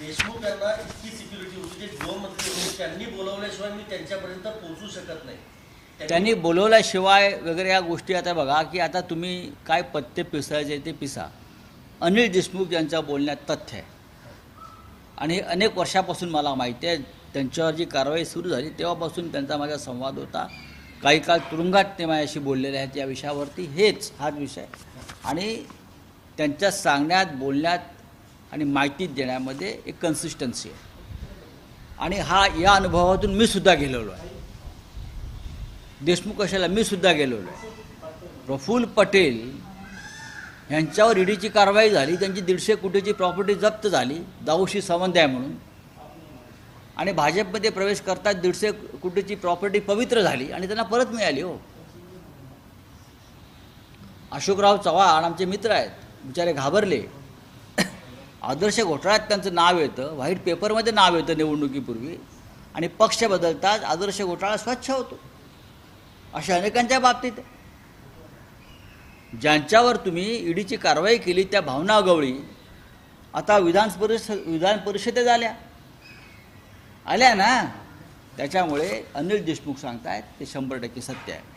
देशमुख यांना इतकी सिक्युरिटी होती ते गृहमंत्री होते त्यांनी बोलवल्याशिवाय मी त्यांच्यापर्यंत पोहोचू शकत नाही. त्यांनी बोलवल्याशिवाय वगैरे या गोष्टी आता बघा की आता तुम्ही काय पत्ते पिसायचे ते पिसा. अनिल देशमुख यांच्या बोलण्यात तथ्य आहे. आणि अनेक वर्षापासून मला माहिती आहे त्यांच्यावर जी कारवाई सुरू झाली तेव्हापासून त्यांचा माझा संवाद होता. काही काळ तुरुंगात ते माझ्याशी बोललेले आहेत या विषयावरती. हेच हाच विषय. आणि त्यांच्या सांगण्यात बोलण्यात आणि माहिती देण्यामध्ये एक कन्सिस्टन्सी आहे. आणि हा या अनुभवातून मी सुद्धा गेलेलो आहे. देशमुख कशाला? मी सुद्धा गेलेलो आहे. प्रफुल्ल पटेल यांच्यावर ईडीची कारवाई झाली त्यांची दीडशे कोटीची प्रॉपर्टी जप्त झाली दाऊशी संबंध आहे म्हणून. आणि भाजपमध्ये प्रवेश करतात दीडशे कोटीची प्रॉपर्टी पवित्र झाली आणि त्यांना परत मिळाली हो. अशोकराव चव्हाण आमचे मित्र आहेत बिचारे घाबरले. आदर्श घोटाळ्यात त्यांचं नाव येतं व्हाईट पेपरमध्ये नाव येतं निवडणुकीपूर्वी आणि पक्ष बदलताच आदर्श घोटाळा स्वच्छ होतो. अशा अनेकांच्या बाबतीत. ज्यांच्यावर तुम्ही ईडीची कारवाई केली त्या भावना गवळी आता विधान परिष विधान परिषदेत आल्या आल्या ना? त्याच्यामुळे अनिल देशमुख सांगतायत ते शंभर टक्के सत्य आहे.